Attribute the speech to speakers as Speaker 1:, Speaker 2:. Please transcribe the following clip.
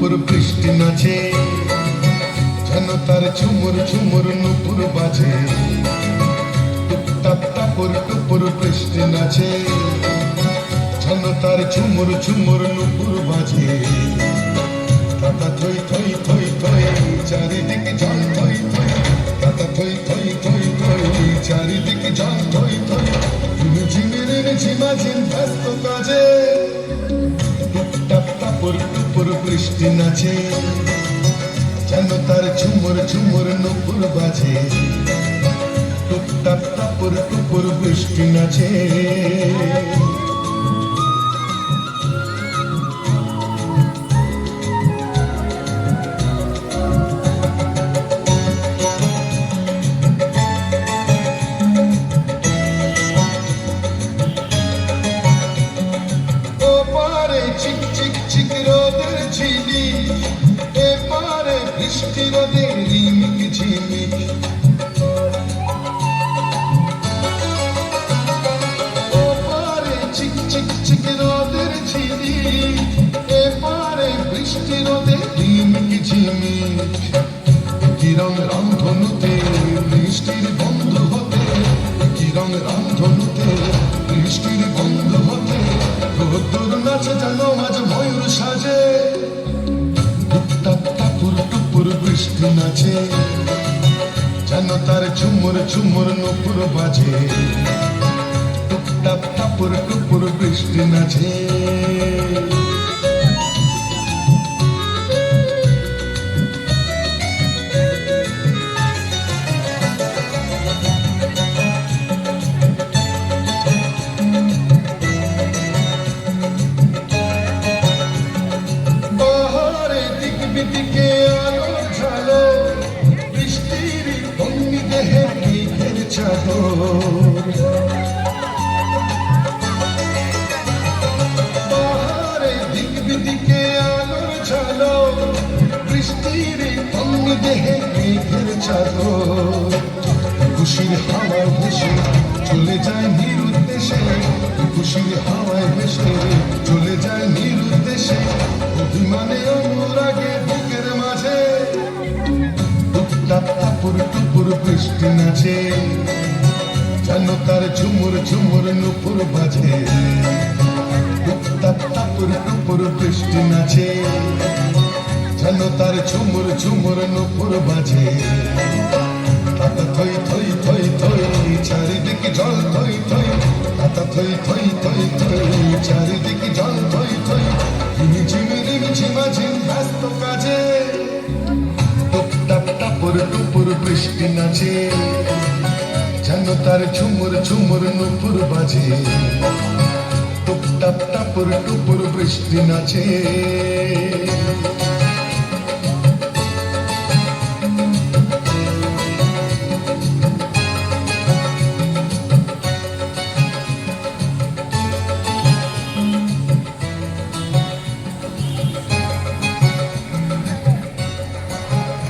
Speaker 1: টুপুর বৃষ্টি নাচে, যেন তার ঝুমুর ঝুমুর নুপুর বাজে। টুপটাপ টাপুর বৃষ্টি নাচে, যেন তার ঝুমুর ঝুমুর নুপুর বাজে। তাতা থই থই থই থই চারিদিকে থই থই তাতা থই থই থই থই চারিদিকে থই থই বৃষ্টি নাচে যেন তার ঝুমুর ঝুমুর নুপুর বাজে। টুপটাপ টাপুর টুপুর বৃষ্টি নাচে। ঝিলি এ পারে বৃষ্টি রোদের রিমিক ঝিমিক। ও পারে চিক চিক চিক রোদের ঝিলি এ পারে বৃষ্টি রোদের রিমিক ঝিমিক। কিরণ রামধনুতে বৃষ্টির বন্ধু হতে, কিরণ রামধনুতে বৃষ্টির বন্ধু হতে, রোদ্দুর নাচে যেন নাচে যেন তার ঝুমুর ঝুমুর নুপুর বাজে। টুকটাক টাপুর টুপুর বৃষ্টি নাচে দিক বিদিকে আলো ঝালো বৃষ্টির ভঙ্গি দেহে মেঘের চাদর খুশির হাওয়া ভেসে চলে যায় নিরুদ্দেশে, খুশির হাওয়ায় ভেসে। বৃষ্টি নাচে, যেন তার ঝুমুর ঝুমুর নুপুর বাজে। টুকটাপ টাপুর বৃষ্টি নাচে, যেন তার ঝুমুর ঝুমুর নুপুর বাজে। তাতা থই থই থই থই, চারিদিকে জল থই থই থই থই থই থই, চারিদিকে বৃষ্টি নাচে যেন তার ঝুমুর ঝুমুর নুপুর বাজে। টুকটাপ টাপুর টুপুর বৃষ্টি নাচে।